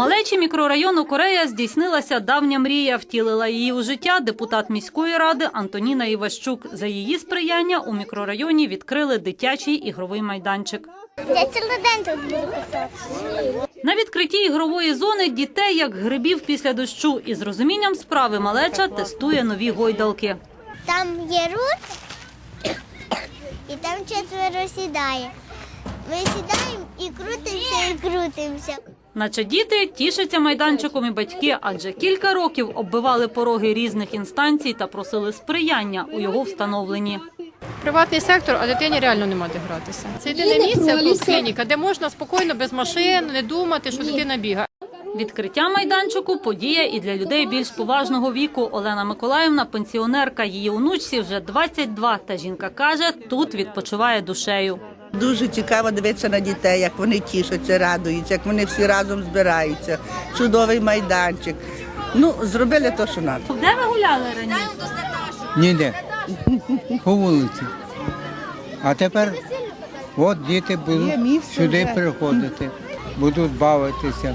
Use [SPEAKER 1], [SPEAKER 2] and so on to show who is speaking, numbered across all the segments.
[SPEAKER 1] малечі мікрорайону Корея здійснилася давня мрія. Втілила її у життя депутат міської ради Антоніна Іващук. За її сприяння у мікрорайоні відкрили дитячий ігровий майданчик.
[SPEAKER 2] Я цілий день тут буду кататися.
[SPEAKER 1] На відкритті ігрової зони дітей як грибів після дощу і з розумінням справи малеча тестує нові гойдалки.
[SPEAKER 2] Там є рут, і там четверо сідає. Ми сідаємо і крутимося, і крутимося.
[SPEAKER 1] Наче діти тішаться майданчиком і батьки, адже кілька років оббивали пороги різних інстанцій та просили сприяння у його встановленні.
[SPEAKER 3] Приватний сектор, а дитині реально нема де гратися. Це єдине місце тут клініка, де можна спокійно без машин не думати, що дитина бігає.
[SPEAKER 1] Відкриття майданчику подія і для людей більш поважного віку. Олена Миколаївна, пенсіонерка, її онучці вже 22, Та жінка каже, тут відпочиває душею.
[SPEAKER 4] Дуже цікаво дивитися на дітей, як вони тішаться, радуються, як вони всі разом збираються. Чудовий майданчик. Ну, зробили те, що треба.
[SPEAKER 1] Де ви гуляли раніше?
[SPEAKER 5] Ніде. По вулиці. А тепер от діти будуть сюди приходити, будуть бавитися.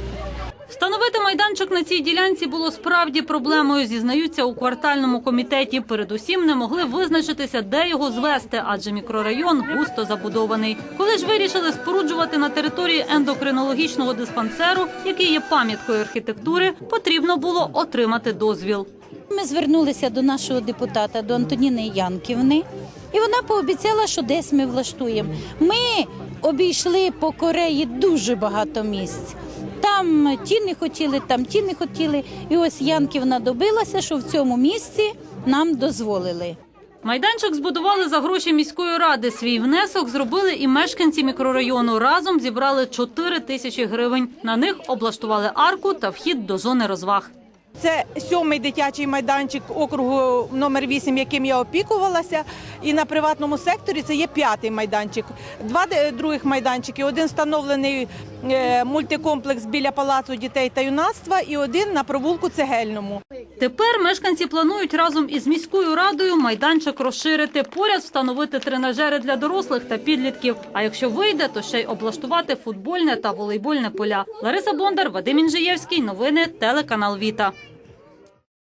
[SPEAKER 1] Встановити майданчик на цій ділянці було справді проблемою. Зізнаються у квартальному комітеті. Передусім не могли визначитися, де його звести, адже мікрорайон густо забудований. Коли ж вирішили споруджувати на території ендокринологічного диспансеру, який є пам'яткою архітектури, потрібно було отримати дозвіл.
[SPEAKER 6] Ми звернулися до нашого депутата, до Антоніни Янківни, і вона пообіцяла, що десь ми влаштуємо. Ми обійшли по Кореї дуже багато місць. Там ті не хотіли, там ті не хотіли. І ось Янківна добилася, що в цьому місці нам дозволили.
[SPEAKER 1] Майданчик збудували за гроші міської ради. Свій внесок зробили і мешканці мікрорайону. Разом зібрали 4 тисячі гривень. На них облаштували арку та вхід до зони розваг.
[SPEAKER 7] Це сьомий дитячий майданчик округу номер 8, яким я опікувалася. І на приватному секторі це є п'ятий майданчик. Два других майданчики. Один встановлений е, мультикомплекс біля палацу дітей та юнацтва, і один на провулку цегельному.
[SPEAKER 1] Тепер мешканці планують разом із міською радою майданчик розширити, поряд встановити тренажери для дорослих та підлітків. А якщо вийде, то ще й облаштувати футбольне та волейбольне поля. Лариса Бондар, Вадим Інжиєвський. Новини телеканал Віта.